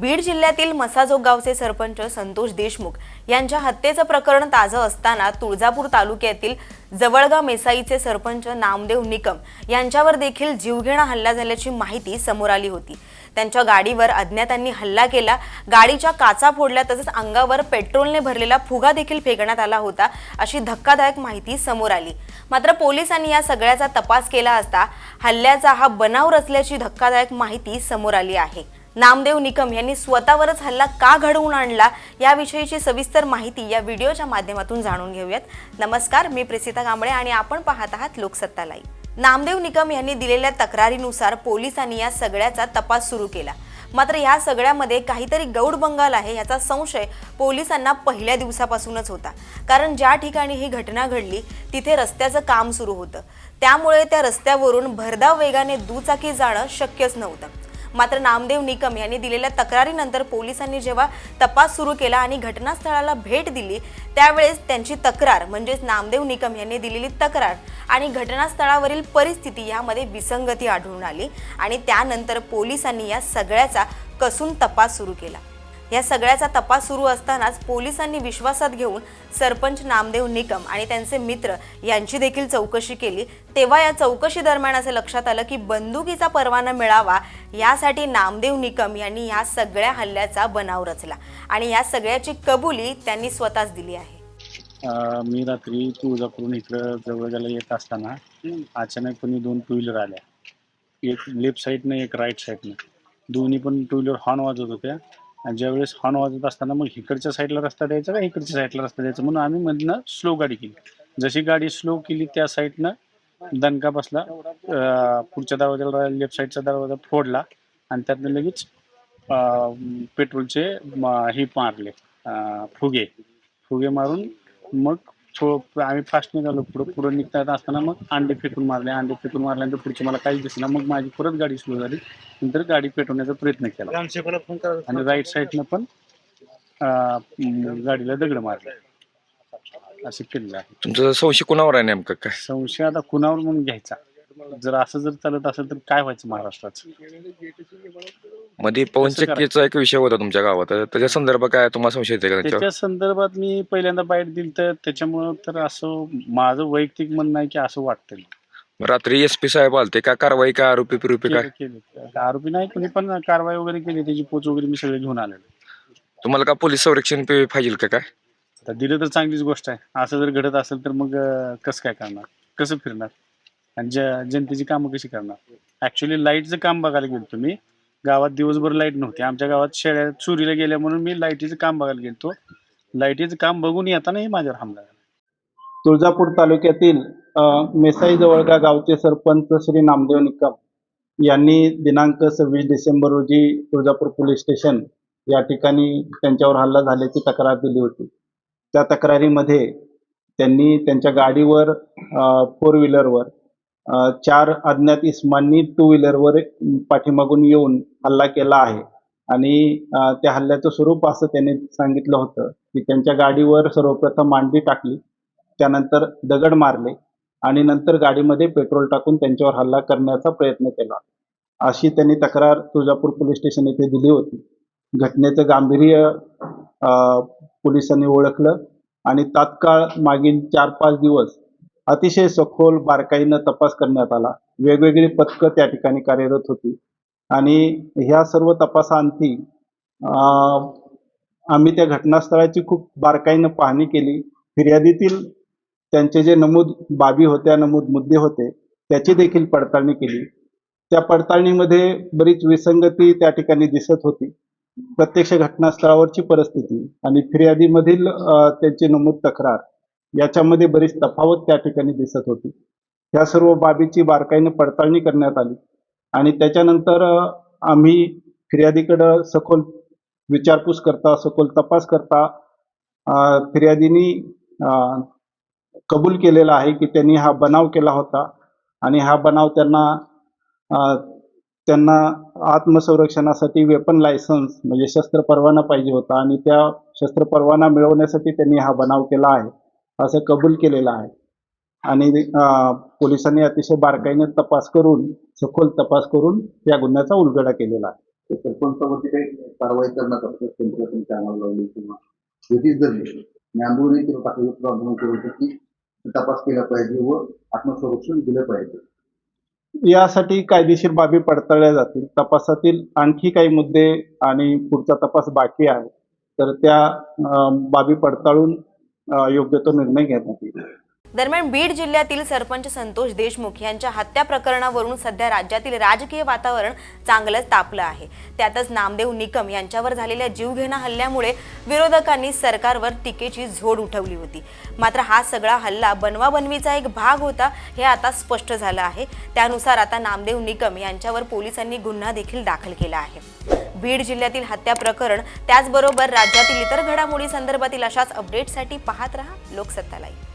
बीड जिल्ह्यातील मसाजोग गावचे सरपंच संतोष देशमुख यांच्या हत्येचं प्रकरण ताजं असताना तुळजापूर तालुक्यातील जवळगाव मेसाईचे सरपंच नामदेव निकम यांच्यावर देखील जीवघेणा हल्ला झाल्याची माहिती समोर आली होती. त्यांच्या गाडीवर अज्ञातांनी हल्ला केला. गाडीच्या काचा फोडल्या तसंच अंगावर पेट्रोलने भरलेला फुगा देखील फेकण्यात आला होता अशी धक्कादायक माहिती समोर आली. मात्र पोलिसांनी या सगळ्याचा तपास केला असता हल्ल्याचा हा बनाव रचल्याची धक्कादायक माहिती समोर आली आहे. नामदेव निकम यांनी स्वतःवरच हल्ला का घडवून आणला याविषयीची सविस्तर माहिती या व्हिडिओच्या माध्यमातून जाणून घेऊयात. नमस्कार मी प्रेसिता कांबळे आणि आपण पाहत आहात लोकसत्ता लाईव्ह. नामदेव निकम यांनी दिलेल्या तक्रारीनुसार पोलिसांनी या सगळ्याचा तपास सुरू केला. मात्र या सगळ्यामध्ये काहीतरी गौड बंगाल आहे याचा संशय पोलिसांना पहिल्या दिवसापासूनच होता. कारण ज्या ठिकाणी ही घटना घडली तिथे रस्त्याचं काम सुरू होतं. त्यामुळे त्या रस्त्यावरून भरधाव वेगाने दुचाकी जाणं शक्यच नव्हतं. मात्र नामदेव निकम यांनी दिलेल्या तक्रारीनंतर पोलिसांनी जेव्हा तपास सुरू केला आणि घटनास्थळाला भेट दिली त्यावेळेस त्यांची तक्रार म्हणजेच नामदेव निकम यांनी दिलेली तक्रार आणि घटनास्थळावरील परिस्थिती यामध्ये विसंगती आढळून आली आणि त्यानंतर पोलिसांनी या सगळ्याचा कसून तपास सुरू केला. या सगळ्याचा तपास सुरू असतानाच पोलिसांनी विश्वासात घेऊन सरपंच नामदेव निकम आणि त्यांचे मित्र यांची देखील चौकशी केली. तेव्हा या चौकशी दरम्यान असं लक्षात आलं की बंदुकीचा परवाना मिळावा यासाठी नामदेव निकम यांनी या सगळ्या हल्ल्याचा बनाव रचला. आणि या सगळ्याची कबुली त्यांनी स्वतःच दिली आहे. मी रात्री तुळजापूरून इकडं जवळ जवळजवळ येत असताना अचानकपणे दोन टू व्हीलर आल्या. एक लेफ्ट साईडनं एक राईट साईडनं दोन्ही पण टू व्हीलर हॉर्न वाजवत होत्या. आणि ज्यावेळेस हॉर्न वाजत असताना मग इकडच्या साईडला रस्ता द्यायचा का इकडच्या साईडला रस्ता द्यायचा? म्हणून आम्ही मधनं स्लो गाडी केली. जशी गाडी स्लो केली त्या साईडनं दणका बसला पुढच्या दरवाजाला लेफ्ट साईडचा दरवाजा फोडला आणि त्यातनं लगेच पेट्रोलचे हे मारले फुगे. फुगे मारून मग आम्ही फास्ट निघालो पुढं. पुढं निघता येत असताना मग अंडे फेकून मारले अंडे फेकून मारल्यानंतर पुढचे मला काहीच दिसलं मग माझी परत गाडी स्लो झाली. नंतर गाडी पेटवण्याचा प्रयत्न केला. आणि राईट साईडनं पण गाडीला दगड मारले. असं केलेलं आहे. तुमचं संशय कोणावर आहे नेमकं काय? संशय आता कुणावर म्हणून घ्यायचा? जर असं जर चालत असेल तर काय व्हायचं महाराष्ट्राचं मध्ये पवन कसं करा- चक्कीचा एक विषय होता तुमच्या गावात. तर त्याच्या संदर्भात काय तुम्हाला संशय येते का त्याच्यावर? त्याच्या संदर्भात मी पहिल्यांदा बाईट दिली तर त्याच्यामुळं तर असं माझं वैयक्तिक म्हणणं आहे की असं वाटतं रात्री एस पी साहेब आलते काय कारवाई काय आरोपी पिरोपी काय केलं केलं. आरोपी नाही कोणी पण कारवाई वगैरे केली. त्याची पोच वगैरे मी सगळे घेऊन आलेलो. तुम्हाला का पोलीस संरक्षण पे- पाहिजे का काय? आता दिलं तर चांगलीच गोष्ट आहे. असं जर घडत असेल तर मग अं, कसं काय करणार? कसं फिरणार? आणि ज जनतेची कामं कशी करणार? ऍक्च्युली लाईटचं काम बघायला गेलो तुम्ही. गावात दिवसभर लाइट नव्हती. आमच्या गावात शेळ्या चोरीला गेल्या म्हणून मी लाईटीचं काम बघायला गेलो लाईटीचं काम बघून येताना हे माझ्यावर हमला झाला. तुळजापूर तालुक्यातील मेसाई जवळगा गावचे सरपंच श्री नामदेव निकम यांनी दिनांक सव्वीस डिसेंबर रोजी तुळजापूर पोलीस स्टेशन या ठिकाणी त्यांच्यावर हल्ला झाल्याची तक्रार दिली होती. त्या तक्रारीमध्ये त्यांनी त्यांच्या गाडीवर फोर व्हीलरवर चार अज्ञात इस्मांनी टू व्हीलरवर पाठीमागून येऊन हल्ला केला आहे. आणि त्या हल्ल्याचं स्वरूप असं त्यांनी सांगितलं होतं की त्यांच्या गाडीवर सर्वप्रथम मांडवी टाकली त्यानंतर दगड मारले आणि नंतर गाडीमध्ये पेट्रोल टाकून त्यांच्यावर हल्ला करण्याचा प्रयत्न केला. अशी त्यांनी तक्रार तुळजापूर पोलीस स्टेशन येथे दिली होती. घटनेचं गांभीर्य पोलिसांनी ओळखलं आणि तात्काळ मागील चार पाच दिवस अतिशय सखोल बारकाईनं तपास करण्यात आला. वेगवेगळी पथकं त्या ठिकाणी कार्यरत होती. आणि ह्या सर्व तपासाअंती अ, आम्ही त्या घटनास्थळाची खूप बारकाईनं पाहणी केली. फिर्यादीतील त्यांचे जे नमूद बाबी होत्या नमूद मुद्दे होते त्याची देखील पडताळणी केली. त्या पडताळणीमध्ये बरीच विसंगती त्या ठिकाणी दिसत होती. प्रत्यक्ष घटनास्थळावरची परिस्थिती आणि फिर्यादीमधील त्यांची नमूद तक्रार याच्यामध्ये बरीच तफावत त्या ठिकाणी दिसत होती. या सर्व बाबीची बारकाईने पडताळणी करण्यात आली आणि त्याच्यानंतर आम्ही फिर्यादीकडं सखोल विचारपूस करता सखोल तपास करता फिर्यादीनी कबूल केलेला आहे की त्यांनी हा बनाव केला होता आणि हा बनाव त्यांना त्यांना आत्मसंरक्षणासाठी वेपन लायसन्स म्हणजे शस्त्र परवाना पाहिजे होता आणि त्या शस्त्र परवाना मिळवण्यासाठी त्यांनी हा बनाव केला आहे असं कबूल केलेलं आहे. आणि पोलिसांनी अतिशय बारकाईने तपास करून सखोल तपास करून या गुन्ह्याचा उलगडा केलेला आहे. तर सरपंचावरती काही कारवाई करण्यात लावली किंवा केलं की तपास केला पाहिजे व आत्मसंरक्षण दिलं पाहिजे. यासाठी कायदेशीर बाबी पडताळल्या जातील. तपासातील आणखी काही मुद्दे आणि पुढचा तपास बाकी आहे. तर त्या बाबी पडताळून योग्य तो निर्णय घेण्यात येईल. दरम्यान बीड जिल्ह्यातील सरपंच संतोष देशमुख यांच्या हत्या प्रकरणावरून सध्या राज्यातील राजकीय वातावरण चांगलंच तापलं आहे. त्यातच नामदेव निकम यांच्यावर झालेल्या जीवघेणा हल्ल्यामुळे विरोधकांनी सरकारवर टीकेची झोड उठवली होती. मात्र हा सगळा हल्ला बनवाबनवीचा एक भाग होता हे आता स्पष्ट झालं आहे. त्यानुसार आता नामदेव निकम यांच्यावर पोलिसांनी गुन्हा देखील दाखल केला आहे. बीड जिल्ह्यातील हत्या प्रकरण त्याचबरोबर राज्यातील इतर घडामोडी संदर्भातील अशाच अपडेटसाठी पाहत रहा लोकसत्ता लाईव्ह